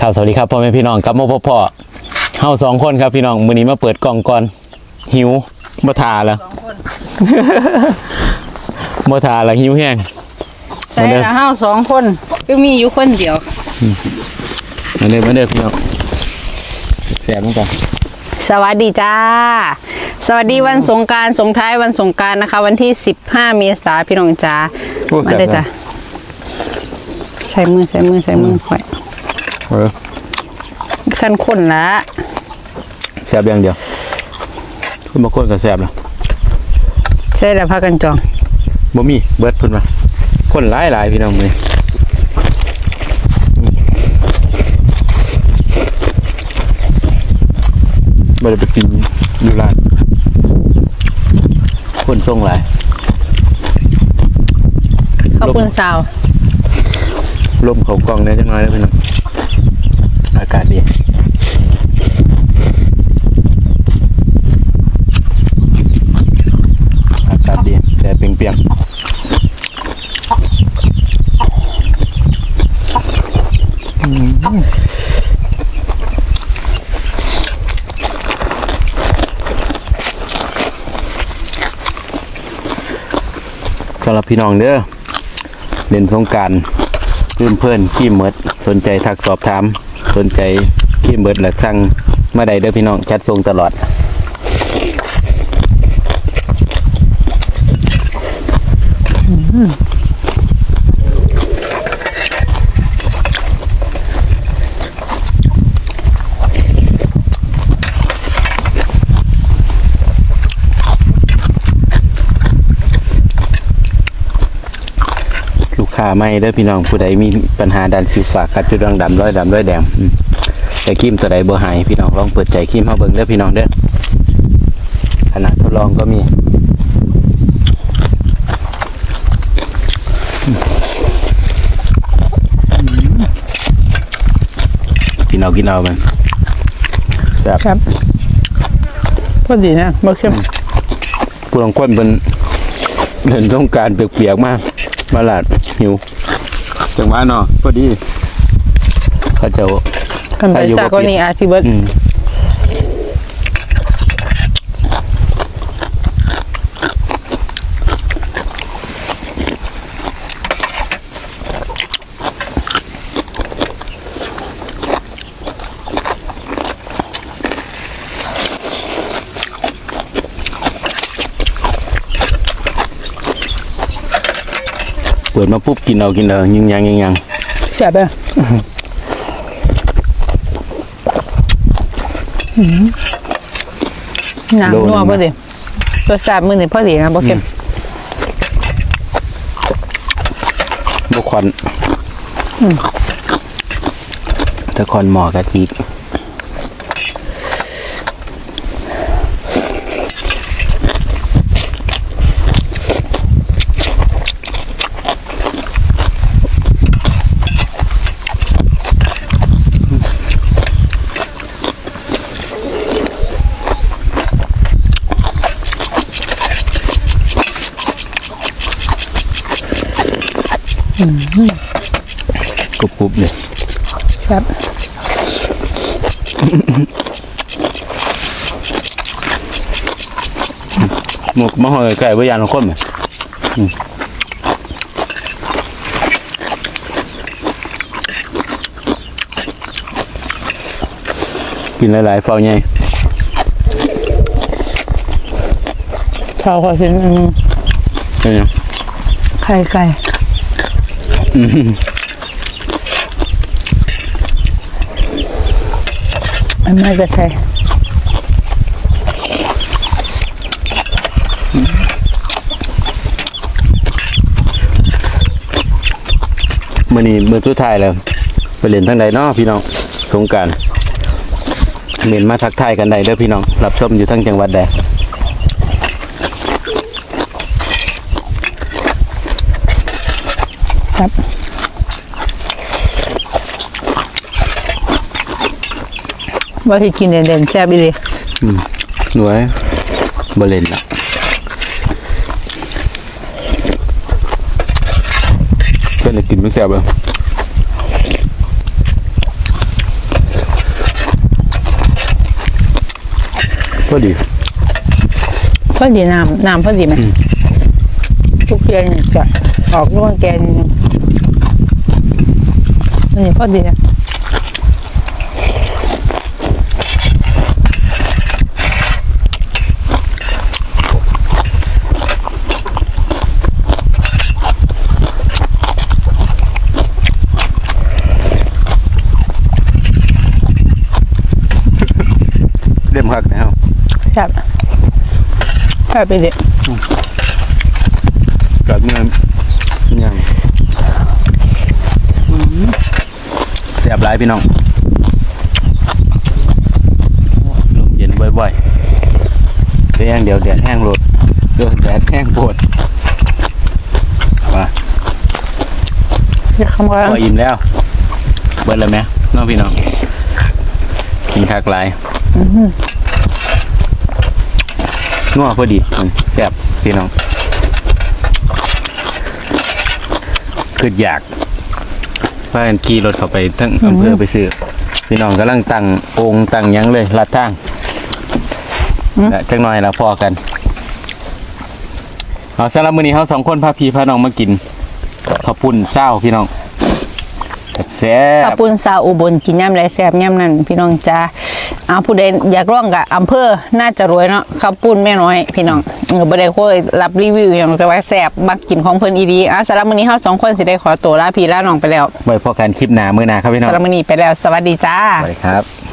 ครับสวัสดีครับพ่อแม่พี่น้องครับมาพบพ่อเฮาสองคนครับพี่น้องมื้อนี้มาเปิดกล่องก่อน หิวบ่ทาแล้วสองคนบ่ทาแล้วหิวแห้งใส่มาเด้อละห้าสองคนก็มีอยู่คนเดียวมาเด้อมาเด้อพี่น้องแซ่บเหมือนกันสวัสดีจ้า สวัสดีวันสงกรารสงท้ายวันสงกรารนะคะ วันที่15เมษายนพี่น้องจ้าโอ้มาแซ่บเด้อนะจ้าใส่มือใส่มือใส่มือค่อย เออสั้นคนละแซ่บอย่างเดียวคุณบางคนก็แซ่บนะใช่แล้วพากันจองบ่มีเบิดเพิ่นมาคนหลายหลายพี่น้องมื้อนี้บ่ได้ไปกินอยู่ร้านคนส่งหลายขอบคุณสาวลมเขากล้องได้จังน้อยแล้วพี่น้อง อากาศดีอากาศดีแต่เปียงๆอืมสำหรับพี่น้องเด้อเล่นสงการเพื่อนเพื่อนขี้เมิดสนใจทักสอบถาม สนใจขี้เมิดและสั่งมาได้เด้อพี่น้องจัดทรงตลอดอ ค้าไม่เด้อพี่น้องผู้ใดมีปัญหาดันสิวฝากกัดจุดด่างดำร้อยดำร้อยแดงอืมแต่ครีมตัวใดบ่หายพี่น้องลองเปิดใจครีมมาเบิ่งเด้อพี่น้องเด้อขนาดทดลองก็มีกินเอากินเอามันแซ่บครับพอดีนะบ่เข้มผู้ลองคนเป็นเดินต้องกรารเปียกๆมากมาลาด หิวจังหวะเนาะพอดีเขาเจะ กันไปอายุบ่จากก็เปลี่ยนนี่อาซิเบิร์ตอืม เปิดมาปุ๊บกินเอากินเอายิงยังยิงยังแซ่บเลยน้ำนัวพอดีรสชาติมือนี่พอดีนะบ่เข้มบุควันตะคอนหมอกะทิ กรุบกรุบเลยครับหมกมะฮอยไก่วิญญาณของคนไหมอืมกินหลายๆเฝ้าใหญ่ข้าวขอชิ้นหนึงเป็นยังไข่ไก่ อันไม่ก็ใส่มื่อนี้มือสุดท้ายแล้ว ไปเล่นทั้งใดเนาะพี่น้องสงกรารเมนมาทักทายกันได้เด้อพี่น้องรับชมอยู่ทั้งจังหวัดใด ครับ ว่าที่กินเด่นๆแซ่บอีเลยหน่วยบริเวณละเป็นอะไรกินไม่แซ่บเลยพอดีพอดีน้ำน้ำพอดีไหมทุกเย็นจะ ออกร่วงแกนนี่พอดีนะเล่มคักนะครับครับแค่ไปเด็กกัดเมื่อ ยังแสบหลายพี่น้องลมเย็นบ่อยๆแต่อย่างเดียวแดดแห้งโลดเดี๋ยวแดดแห้งโปวดมาจะคำว่าพออิ่มแล้ว เบิดแล้วไหมน้องพี่น้องกินคักหลายงัวพอดีมันแซ่บพี่น้อง คืออยากพากันขี่รถเข้าไปทั้งอำเภอไปซื้อพี่น้องกำลังตั้งองค์ตั้งหยังเลยลัดทางและจักหน่อยแล้วพอกันเอาสำหรับมื้อนี้เฮาสองคนพาพี่พาน้องมากินข้าวปุ้นเศร้าพี่น้องแซ่บข้าวปุ้นซาอุบลกินย่ำไรแซ่บย่ำนั่นพี่น้องจ้า เอาผู้ใดอยากร่องกับอำเภอน่าจะรวยเนาะข้าวปุ้นแม่น้อย พี่น้องเออบ่ได้ค่อยรับรีวิวอย่างจะว่าแซ่บมักกินของเพิ่นอีดีอะสำหรับมื้อนี้เฮาสองคนสิได้ขอตัวลาพี่ลาน้องไปแล้วไว้พอกันคลิปหน้ามื้อหน้าครับพี่น้องสำหรับมื้อนี้ไปแล้วสวัสดีจ้าสวัสดีครับ